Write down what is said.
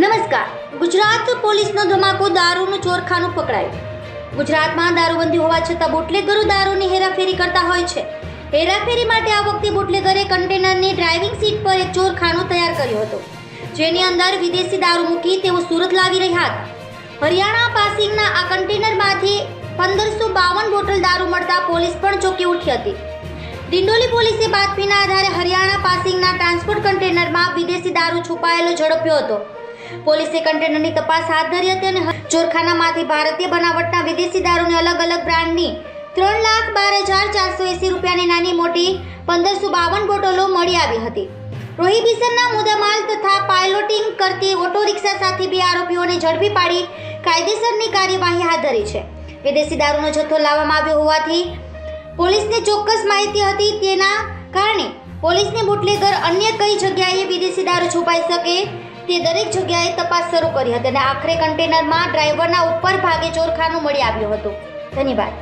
નમસ્કાર. ગુજરાત પોલીસનો ધમાકો દારૂનું ચોરખાનું પકડાયું. ગુજરાતમાં દારૂબંધી હોવા છતાં બુટલેગરો દારૂની હેરાફેરી કરતા હોય છે. હેરાફેરી માટે આ વખતે બુટલેગરે કન્ટેનરની ડ્રાઇવિંગ સીટ પર એક ચોરખાનું તૈયાર કર્યું હતું. જેની અંદર વિદેશી દારૂ મૂકી તેઓ સુરત લાવી રહ્યા હતા. હરિયાણા પાસિંગના આ કન્ટેનરમાંથી પંદરસો બાવન બોટલ દારૂ મળતા પોલીસ પણ ચોંકી ઉઠી હતી. દિંડોલી પોલીસે બાતમીના આધારે હરિયાણા પાસિંગના ટ્રાન્સપોર્ટ કન્ટેનરમાં વિદેશી દારૂ છુપાયેલો ઝડપ્યો હતો. પોલીસે કન્ટેનરની તપાસ હાથ ધરી હતી અને ચોરખાનામાંથી ભારતીય બનાવટના વિદેશી દારૂની અલગ અલગ બ્રાન્ડની ત્રણ લાખ બાર હજાર ચારસો એંસી રૂપિયાની નાની મોટી પંદરસો બાવન બોટલો મળી આવી હતી. પ્રોહિબિશનના મુદ્દામાલ તથા પાયલોટિંગ કરતી ઓટો રિક્ષા સાથે બે આરોપીઓને ઝડપી પાડી કાયદેસરની કાર્યવાહી હાથ ધરી છે. વિદેશી દારૂનો જથ્થો લાવવામાં આવ્યો હોવાથી પોલીસને ચોક્કસ માહિતી હતી. તેના કારણે પોલીસને બુટલેગર અન્ય કઈ જગ્યાએ વિદેશી દારૂ છુપાઈ શકે તે દરેક જગ્યાએ તપાસ શરૂ કરી હતી અને આખરે કન્ટેનરમાં ડ્રાઈવરના ઉપર ભાગે ચોરખાનું મળી આવ્યું હતું. ધન્યવાદ.